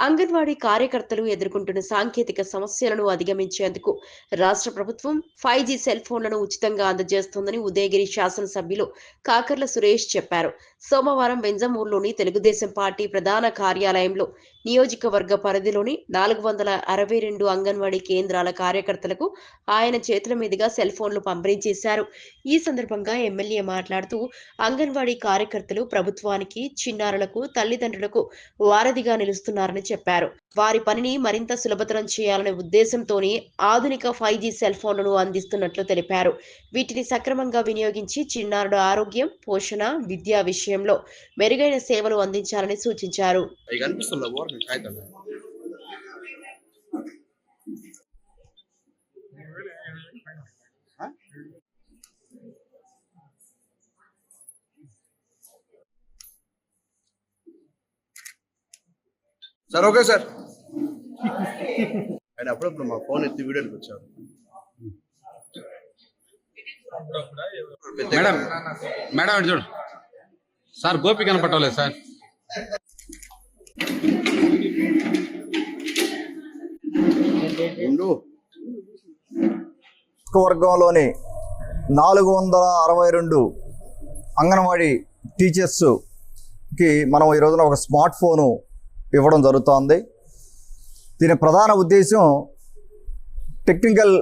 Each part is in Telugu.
అంగన్వాడీ కార్యకర్తలు ఎదుర్కొంటున్న సాంకేతిక సమస్యలను అధిగమించేందుకు రాష్ట్ర ప్రభుత్వం ఫైవ్ జీ సెల్ ఫోన్లను ఉచితంగా అందజేస్తోందని ఉదయగిరి శాసనసభ్యులు కాకర్ల సురేష్ చెప్పారు. సోమవారం వెంజమూరులోని తెలుగుదేశం పార్టీ ప్రధాన కార్యాలయంలో నియోజకవర్గ పరిధిలోని నాలుగు వందల అరవై రెండు అంగన్వాడీ కేంద్రాల కార్యకర్తలకు ఆయన చేతుల మీదుగా సెల్ ఫోన్లు పంపిణీ చేశారు. ఈ సందర్భంగా ఎమ్మెల్యే మాట్లాడుతూ అంగన్వాడీ కార్యకర్తలు ప్రభుత్వానికి చిన్నారులకు తల్లిదండ్రులకు వారధిగా నిలుస్తున్నారని చెప్పారు. వారి పనిని మరింత సులభతరం చేయాలనే ఉద్దేశంతోనే ఆధునిక ఫైవ్ జీ సెల్ ఫోన్లను అందిస్తున్నట్లు తెలిపారు. వీటిని సక్రమంగా వినియోగించి చిన్నారుల ఆరోగ్యం పోషణ విద్యా విషయంలో మెరుగైన సేవలు అందించాలని సూచించారు. Sir okay sir. ఆయన అప్పుడప్పుడు మా ఫోన్ ఎత్తి వీడియోకి వచ్చారు. మేడం మేడం ఇటు చూడు. సార్ గోపి కనపట్టలేదు సార్. నియోజకవర్గంలోని నాలుగు వందల అరవై రెండు అంగన్వాడీ టీచర్స్కి మనం ఈ రోజున ఒక స్మార్ట్ ఫోను ఇవ్వడం జరుగుతోంది. దీని ప్రధాన ఉద్దేశం టెక్నికల్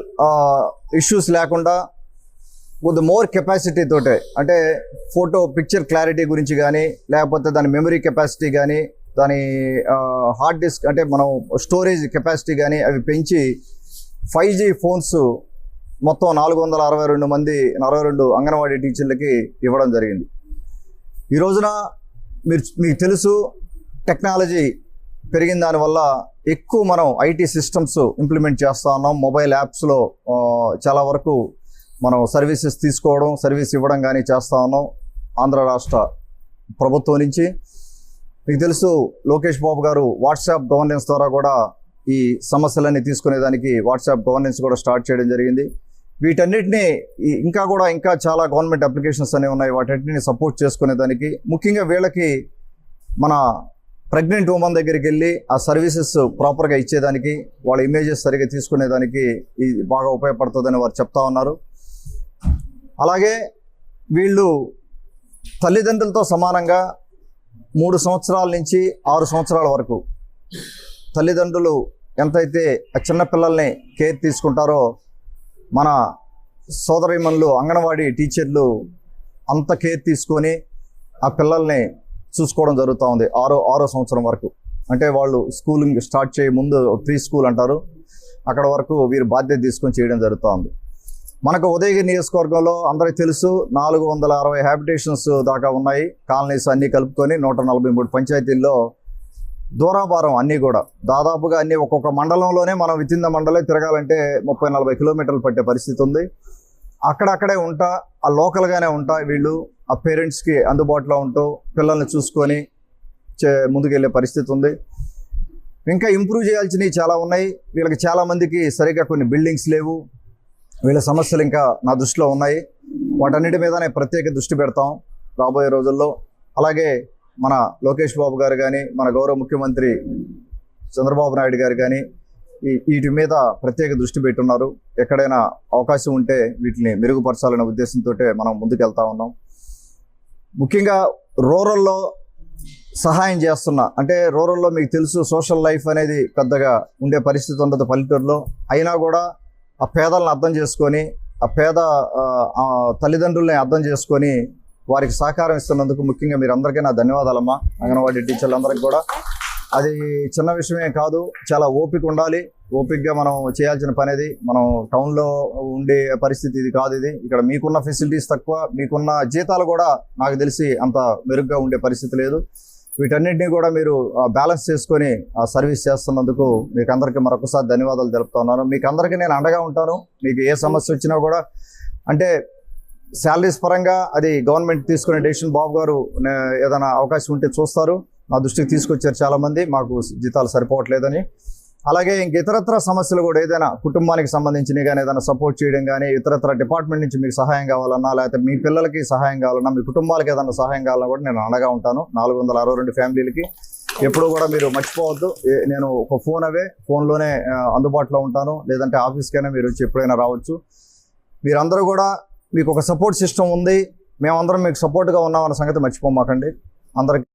ఇష్యూస్ లేకుండా కొద్ది మోర్ కెపాసిటీ తోటే అంటే ఫోటో పిక్చర్ క్లారిటీ గురించి కానీ లేకపోతే దాని మెమరీ కెపాసిటీ కానీ దాని హార్డ్ డిస్క్ అంటే మనం స్టోరేజ్ కెపాసిటీ కానీ అవి పెంచి ఫైవ్ జీ ఫోన్స్ మొత్తం నాలుగు వందల అరవై రెండు మంది అరవై రెండు అంగన్వాడీ టీచర్లకి ఇవ్వడం జరిగింది. ఈ రోజున మీరు మీకు తెలుసు టెక్నాలజీ పెరిగిన దానివల్ల ఎక్కువ మనం ఐటీ సిస్టమ్స్ ఇంప్లిమెంట్ చేస్తూ ఉన్నాం. మొబైల్ యాప్స్లో చాలా వరకు మనం సర్వీసెస్ తీసుకోవడం సర్వీస్ ఇవ్వడం కానీ చేస్తూ ఉన్నాం ఆంధ్ర రాష్ట్ర ప్రభుత్వం నుంచి. మీకు తెలుసు లోకేష్ బాబు గారు వాట్సాప్ గవర్నెన్స్ ద్వారా కూడా ఈ సమస్యలన్నీ తీసుకునేదానికి వాట్సాప్ గవర్నెన్స్ కూడా స్టార్ట్ చేయడం జరిగింది. వీటన్నిటిని ఇంకా కూడా ఇంకా చాలా గవర్నమెంట్ అప్లికేషన్స్ అనేవి ఉన్నాయి. వాటన్నిటిని సపోర్ట్ చేసుకునేదానికి ముఖ్యంగా వీళ్ళకి మన ప్రెగ్నెంట్ ఉమెన్ దగ్గరికి వెళ్ళి ఆ సర్వీసెస్ ప్రాపర్గా ఇచ్చేదానికి వాళ్ళ ఇమేజెస్ సరిగా తీసుకునేదానికి ఇది బాగా ఉపయోగపడుతుందని వారు చెప్తా ఉన్నారు. అలాగే వీళ్ళు తల్లిదండ్రులతో సమానంగా మూడు సంవత్సరాల నుంచి ఆరు సంవత్సరాల వరకు తల్లిదండ్రులు ఎంతైతే ఆ చిన్న పిల్లల్ని కేర్ తీసుకుంటారో మన సోదరిమన్లు అంగన్వాడీ టీచర్లు అంత కేర్ తీసుకొని ఆ పిల్లల్ని చూసుకోవడం జరుగుతూ ఉంది. ఆరో ఆరో సంవత్సరం వరకు. అంటే వాళ్ళు స్కూలింగ్ స్టార్ట్ చేయ ముందు ప్రీ స్కూల్ అంటారు. అక్కడ వరకు వీరు బాధ్యత తీసుకొని చేయడం జరుగుతూ ఉంది. మనకు ఉదయగిరి నియోజకవర్గంలో అందరికీ తెలుసు నాలుగు వందల అరవై హ్యాబిటేషన్స్ దాకా ఉన్నాయి. కాలనీస్ అన్నీ కలుపుకొని నూట నలభై మూడు పంచాయతీల్లో దూరాభారం అన్నీ కూడా. దాదాపుగా అన్ని ఒక్కొక్క మండలంలోనే మనం వితిన్ మండలే తిరగాలంటే ముప్పై నలభై కిలోమీటర్లు పట్టే పరిస్థితి ఉంది. అక్కడక్కడే ఉంటా ఆ లోకల్గానే ఉంటా వీళ్ళు. ఆ పేరెంట్స్కి అందుబాటులో ఉంటూ పిల్లల్ని చూసుకొని చే ముందుకెళ్ళే పరిస్థితి ఉంది. ఇంకా ఇంప్రూవ్ చేయాల్సినవి చాలా ఉన్నాయి. వీళ్ళకి చాలామందికి సరిగ్గా కొన్ని బిల్డింగ్స్ లేవు. వీళ్ళ సమస్యలు ఇంకా నా దృష్టిలో ఉన్నాయి. వాటన్నిటి మీద నేను ప్రత్యేక దృష్టి పెడతాం రాబోయే రోజుల్లో. అలాగే మన లోకేష్ బాబు గారు కానీ మన గౌరవ ముఖ్యమంత్రి చంద్రబాబు నాయుడు గారు కానీ ఈ వీటి మీద ప్రత్యేక దృష్టి పెట్టున్నారు. ఎక్కడైనా అవకాశం ఉంటే వీటిని మెరుగుపరచాలనే ఉద్దేశంతో మనం ముందుకెళ్తా ఉన్నాం. ముఖ్యంగా రూరల్లో సహాయం చేస్తున్న అంటే రూరల్లో మీకు తెలుసు సోషల్ లైఫ్ అనేది పెద్దగా ఉండే పరిస్థితి ఉండదు పల్లెటూరులో. అయినా కూడా ఆ పేదలను అర్థం చేసుకొని ఆ పేద తల్లిదండ్రుల్ని అర్థం చేసుకొని వారికి సహకారం ఇస్తున్నందుకు ముఖ్యంగా మీరు అందరికీ నా ధన్యవాదాలమ్మా. అంగన్వాడీ టీచర్లందరికీ కూడా అది చిన్న విషయమే కాదు చాలా ఓపిక ఉండాలి. ఓపికగా మనం చేయాల్సిన పని అది మనం టౌన్లో ఉండే పరిస్థితి ఇది కాదు ఇది. ఇక్కడ మీకున్న ఫెసిలిటీస్ తక్కువ మీకున్న జీతాలు కూడా నాకు తెలిసి అంత మెరుగ్గా ఉండే పరిస్థితి లేదు. వీటన్నింటినీ కూడా మీరు బ్యాలెన్స్ చేసుకొని ఆ సర్వీస్ చేస్తున్నందుకు మీకు అందరికీ మరొకసారి ధన్యవాదాలు తెలుపుతున్నాను మీకు అందరికీ నేను అండగా ఉంటాను. మీకు ఏ సమస్య వచ్చినా కూడా అంటే శాలరీస్ పరంగా అది గవర్నమెంట్ తీసుకునే డెసిషన్ బాబు గారు ఏదైనా అవకాశం ఉంటే చూస్తారు. మా దృష్టికి తీసుకొచ్చారు చాలామంది. మాకు జీతాలు సరిపోవట్లేదని. అలాగే ఇంక ఇతరత్ర సమస్యలు కూడా ఏదైనా కుటుంబానికి సంబంధించినవి కానీ ఏదైనా సపోర్ట్ చేయడం కానీ ఇతరత్ర డిపార్ట్మెంట్ నుంచి మీకు సహాయం కావాలన్నా లేకపోతే మీ పిల్లలకి సహాయం కావాలన్నా మీ కుటుంబాలకి ఏదైనా సహాయం కావాలన్నా కూడా నేను అండగా ఉంటాను. నాలుగు వందల అరవై రెండు ఫ్యామిలీలకి ఎప్పుడు కూడా మీరు మర్చిపోవద్దు. నేను ఒక ఫోన్ అవే ఫోన్లోనే అందుబాటులో ఉంటాను. లేదంటే ఆఫీస్కైనా మీరు వచ్చి ఎప్పుడైనా రావచ్చు. మీరందరూ కూడా మీకు ఒక సపోర్ట్ సిస్టమ్ ఉంది. మేమందరం మీకు సపోర్ట్గా ఉన్నామన్న సంగతి మర్చిపోమాకండి. అందరికి